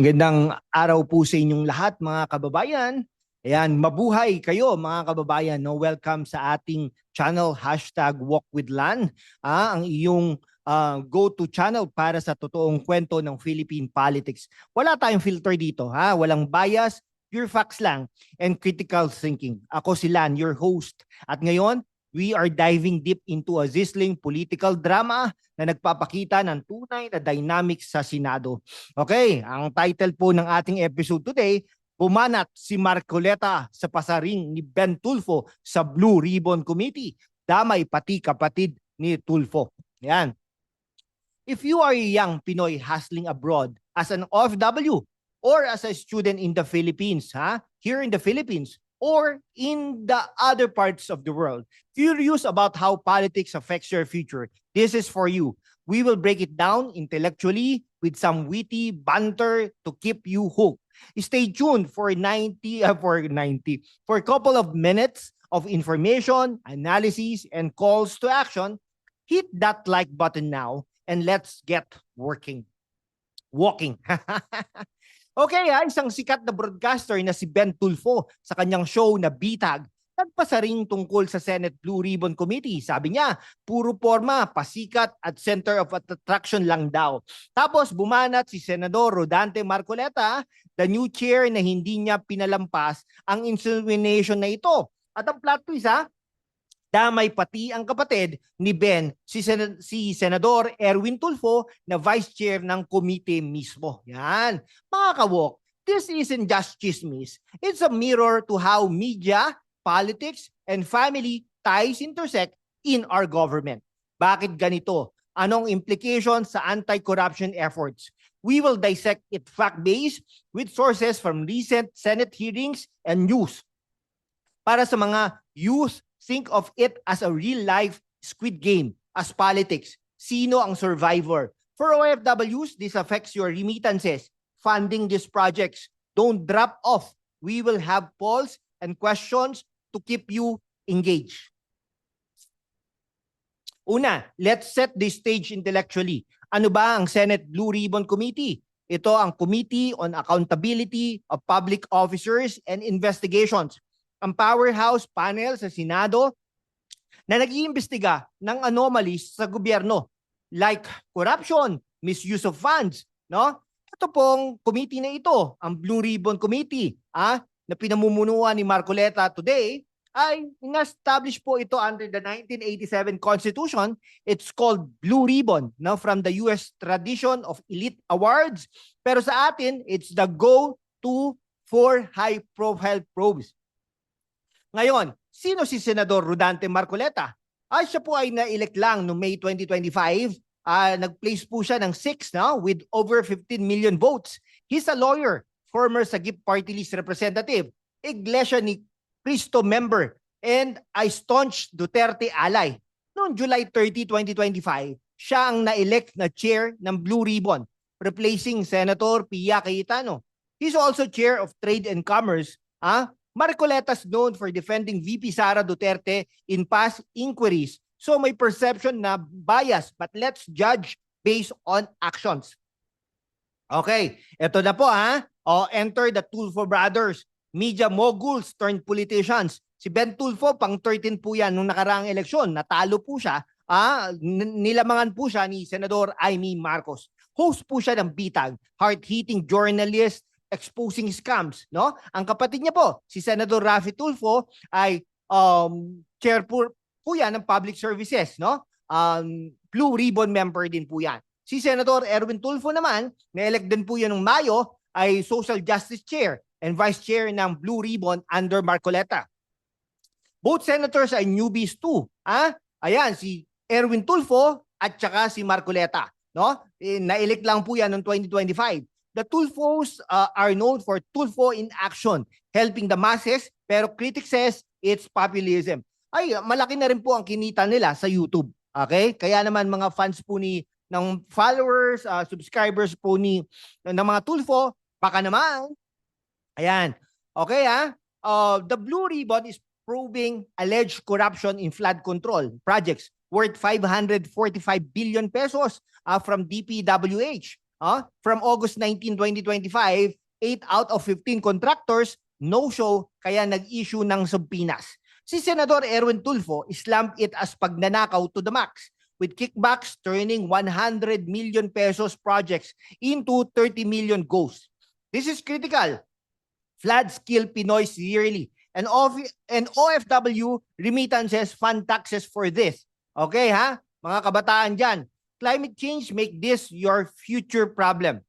Magandang araw po sa inyong lahat mga kababayan. Ayan, mabuhay kayo mga kababayan. No? Welcome sa ating channel, hashtag Walk with Lan. Ah, ang iyong ah, go-to channel para sa totoong kwento ng Philippine politics. Wala tayong filter dito. Ha? Walang bias, pure facts lang, and critical thinking. Ako si Lan, your host. At ngayon, we are diving deep into a sizzling political drama na nagpapakita ng tunay na dynamics sa Senado. Okay, ang title po ng ating episode today, Bumanat si Marcoleta sa pasaring ni Ben Tulfo sa Blue Ribbon Committee. Damay pati kapatid ni Tulfo. Yan. If you are a young Pinoy hustling abroad as an OFW or as a student in the Philippines, ha? Here in the Philippines or in the other parts of the world, curious about how politics affects your future, this is for you. We will break it down intellectually with some witty banter to keep you hooked. Stay tuned for 90 uh, for 90 for a couple of minutes of information, analysis, and calls to action. Hit that like button now and let's get working. Walking. okay, ha, isang sikat na broadcaster na si Ben Tulfo sa kanyang show na Bitag nagpasaring tungkol sa Senate Blue Ribbon Committee. Sabi niya, puro forma, pasikat at center of attraction lang daw. Tapos bumanat si Senador Rodante Marcoleta, the new chair na hindi niya pinalampas ang insinuation na ito. At ang plot twist ha, damay pati ang kapatid ni Ben, si, Sen- si Senador Erwin Tulfo na vice chair ng komite mismo. Yan. Mga kawok, this isn't just chismis. It's a mirror to how media, politics, and family ties intersect in our government. Bakit ganito? Anong implications sa anti-corruption efforts? We will dissect it fact-based with sources from recent Senate hearings and news. Para sa mga youth, think of it as a real-life squid game, as politics. Sino ang survivor? For OFWs, this affects your remittances, funding these projects. Don't drop off. We will have polls and questions to keep you engaged. Una, let's set the stage intellectually. Ano ba ang Senate Blue Ribbon Committee? Ito ang Committee on Accountability of Public Officers and Investigations. Ang powerhouse panel sa Senado na nag-iimbestiga ng anomalies sa gobyerno like corruption, misuse of funds, no? Ito pong committee na ito, ang Blue Ribbon Committee, ah, na pinamumunuan ni Marcoleta today, ay in-establish po ito under the 1987 Constitution. It's called Blue Ribbon, no, from the US tradition of elite awards. Pero sa atin, it's the go-to for high-profile probes. Ngayon, sino si Senador Rodante Marcoleta? Ay siya po ay na-elect lang noong May 2025. Ah, nag-place po siya ng 6 no, with over 15 million votes. He's a lawyer, former Sagip Party List representative, Iglesia ni Cristo member, and a staunch Duterte ally. Noong July 30, 2025, siya ang na-elect na chair ng Blue Ribbon, replacing Senator Pia Cayetano. He's also chair of Trade and Commerce, ah, Marcoleta's known for defending VP Sara Duterte in past inquiries. So may perception na bias, but let's judge based on actions. Okay, eto na po ha. O, enter the Tulfo brothers, media moguls turned politicians. Si Ben Tulfo, pang 13 po yan nung nakaraang eleksyon. Natalo po siya. Ah, nilamangan po siya ni Senador Amy Marcos. Host po siya ng Bitag, hard-hitting journalist, exposing scams, no? Ang kapatid niya po, si Senador Rafi Tulfo ay um chair po, po yan ng public services, no? Um Blue Ribbon member din po yan. Si Senator Erwin Tulfo naman, na-elect din po yan ng Mayo, ay Social Justice Chair and Vice Chair ng Blue Ribbon under Marcoleta. Both senators are newbies too. Ah, ayan si Erwin Tulfo at saka si Marcoleta, no? Eh, na-elect lang po yan noong 2025. The Tulfos uh, are known for Tulfo in action, helping the masses, pero critics says it's populism. Ay, malaki na rin po ang kinita nila sa YouTube. Okay? Kaya naman mga fans po ni ng followers, uh, subscribers po ni ng mga Tulfo, baka naman. Ayan. Okay ah. Uh, the Blue Ribbon is probing alleged corruption in flood control projects worth 545 billion pesos uh, from DPWH. Uh, from August 19, 2025, 8 out of 15 contractors no show kaya nag-issue ng subpoenas. Si Senador Erwin Tulfo slumped it as pagnanakaw to the max with kickbacks turning 100 million pesos projects into 30 million ghosts. This is critical. Floods kill Pinoy's yearly and, of, and OFW remittances fund taxes for this. Okay ha? Mga kabataan dyan. Climate change make this your future problem.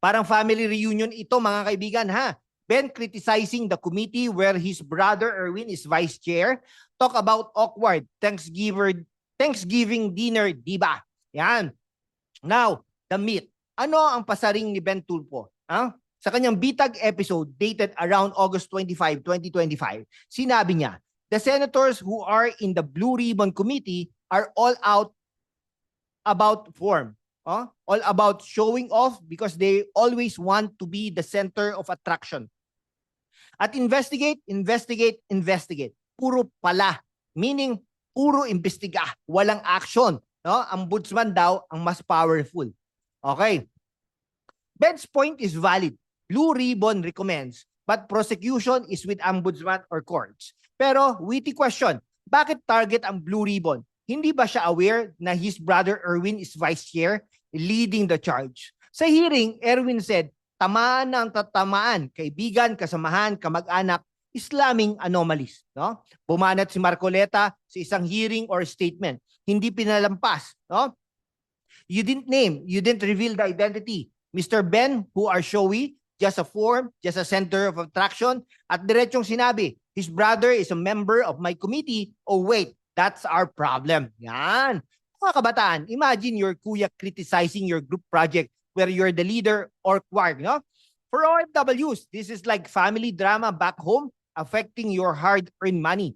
Parang family reunion ito mga kaibigan ha. Ben criticizing the committee where his brother Erwin is vice chair. Talk about awkward Thanksgiving, Thanksgiving dinner, di ba? Yan. Now, the meat. Ano ang pasaring ni Ben Tulpo? Ha? Sa kanyang bitag episode dated around August 25, 2025, sinabi niya, the senators who are in the Blue Ribbon Committee are all out about form. huh? all about showing off because they always want to be the center of attraction. At investigate, investigate, investigate. Puro pala. Meaning, puro imbestiga. Walang action. No? Ang ombudsman daw ang mas powerful. Okay. Ben's point is valid. Blue Ribbon recommends, but prosecution is with ombudsman or courts. Pero, witty question, bakit target ang Blue Ribbon? Hindi ba siya aware na his brother Erwin is vice chair leading the charge? Sa hearing, Erwin said, tamaan ng tatamaan, kaibigan, kasamahan, kamag-anak, Islaming anomalies. No? Bumanat si Marcoleta sa isang hearing or statement. Hindi pinalampas. No? You didn't name, you didn't reveal the identity. Mr. Ben, who are showy, just a form, just a center of attraction, at diretsong sinabi, his brother is a member of my committee. Oh wait, that's our problem. Yan. Mga kabataan, imagine your kuya criticizing your group project where you're the leader or choir, no? For OFWs, this is like family drama back home affecting your hard-earned money.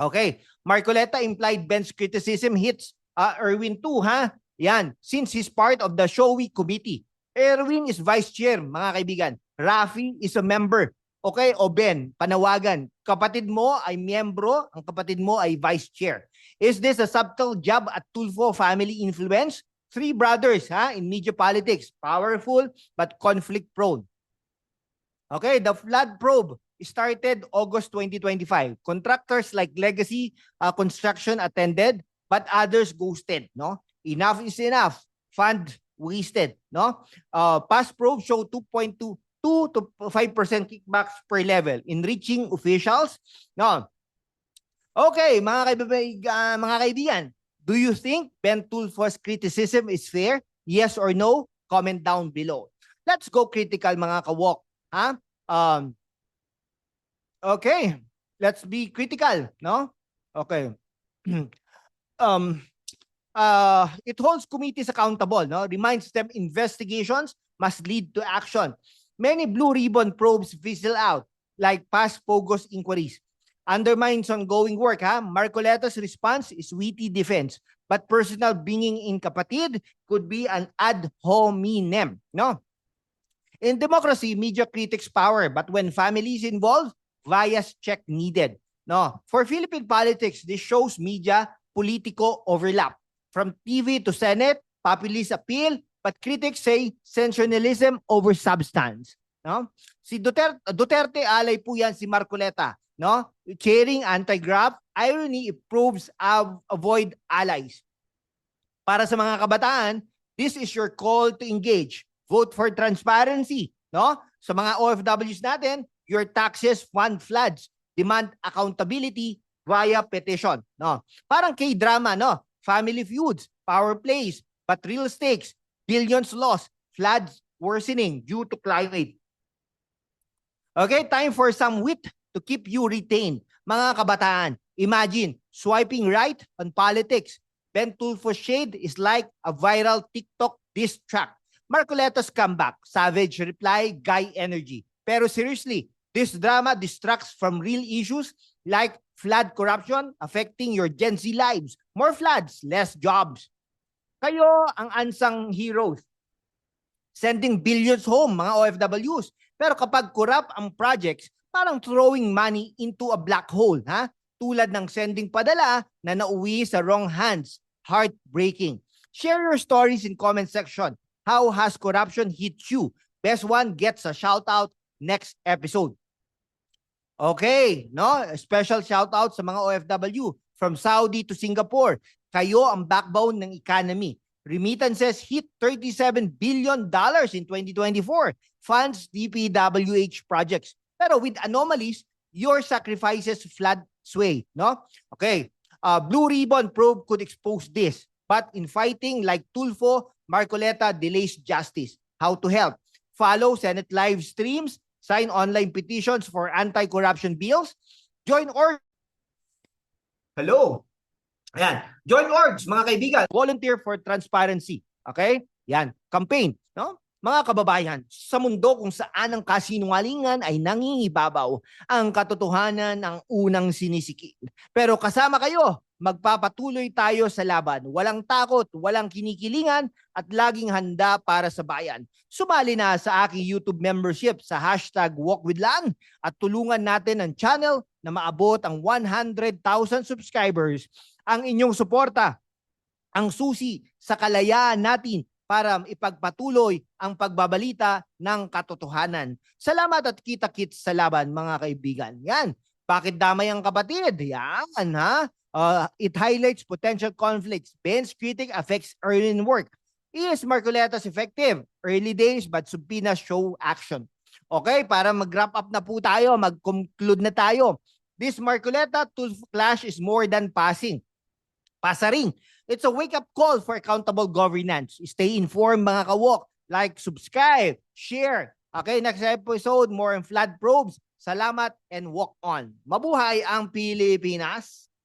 Okay, Marcoleta implied Ben's criticism hits uh, Erwin too, ha? Yan, since he's part of the showy committee. Erwin is vice chair, mga kaibigan. Rafi is a member. Okay, o Ben, panawagan. Kapatid mo ay miyembro, ang kapatid mo ay vice chair. Is this a subtle jab at Tulfo family influence? Three brothers ha, in media politics, powerful but conflict prone. Okay, the flood probe started August 2025. Contractors like Legacy uh, Construction attended, but others ghosted. No, enough is enough. Fund wasted. No, uh, past probe show 2.2 2 to 5% kickbacks per level, enriching officials. No. Okay, mga kaibigan, uh, mga kaibigan, do you think Ben Tulfo's criticism is fair? Yes or no? Comment down below. Let's go critical mga kawok. Ha? Um, okay, let's be critical, no? Okay. um, uh, it holds committees accountable, no? Reminds them investigations must lead to action. Many blue ribbon probes fizzle out, like past Pogos inquiries. Undermines ongoing work, ha? Marcoleta's response is witty defense, but personal bringing in kapatid could be an ad hominem, no? In democracy, media critics power, but when families involved, bias check needed. No, for Philippine politics, this shows media politico overlap. From TV to Senate, populist appeal, but critics say sensationalism over substance. No? Si Duterte, Duterte alay po yan si Marcoleta. No? Chairing anti-graft, irony proves av- avoid allies. Para sa mga kabataan, this is your call to engage. Vote for transparency. No? Sa mga OFWs natin, your taxes fund floods. Demand accountability via petition. No? Parang K-drama, no? Family feuds, power plays, but real stakes, billions lost, floods worsening due to climate. Okay, time for some wit to keep you retained. Mga kabataan, imagine swiping right on politics. Ben Tulfo's shade is like a viral TikTok diss track. Marcoleta's comeback, savage reply, guy energy. Pero seriously, this drama distracts from real issues like flood corruption affecting your Gen Z lives. More floods, less jobs. Kayo ang unsung heroes. Sending billions home, mga OFWs. Pero kapag corrupt ang projects, parang throwing money into a black hole. Ha? tulad ng sending padala na nauwi sa wrong hands. Heartbreaking. Share your stories in comment section. How has corruption hit you? Best one gets a shout out next episode. Okay, no? Special shout out sa mga OFW from Saudi to Singapore. Kayo ang backbone ng economy. Remittances hit 37 billion dollars in 2024. Funds DPWH projects. Pero with anomalies, your sacrifices flood sway, no? Okay. Uh, Blue Ribbon probe could expose this. But in fighting like Tulfo, Marcoleta delays justice. How to help? Follow Senate live streams, sign online petitions for anti-corruption bills, join or Hello. Ayan. Join orgs, mga kaibigan. Volunteer for transparency. Okay? Yan. Campaign. No? Mga kababayan, sa mundo kung saan ang kasinungalingan ay nangingibabaw, ang katotohanan ang unang sinisikil. Pero kasama kayo, magpapatuloy tayo sa laban. Walang takot, walang kinikilingan, at laging handa para sa bayan. Sumali na sa aking YouTube membership sa hashtag WalkWithLan at tulungan natin ang channel na maabot ang 100,000 subscribers. Ang inyong suporta, ang susi sa kalayaan natin para ipagpatuloy ang pagbabalita ng katotohanan. Salamat at kita-kits sa laban mga kaibigan. Yan. Bakit damay ang kapatid? Yan ha. Uh, it highlights potential conflicts. Ben's critic affects early in work. Is Marcoletas effective? Early days but subpoena show action. Okay, para mag-wrap up na po tayo, mag-conclude na tayo. This Marcoleta tool clash is more than passing. Pasaring. It's a wake-up call for accountable governance. Stay informed mga kawok. Like, subscribe, share. Okay, next episode, more on flood probes. Salamat and walk on. Mabuhay ang Pilipinas!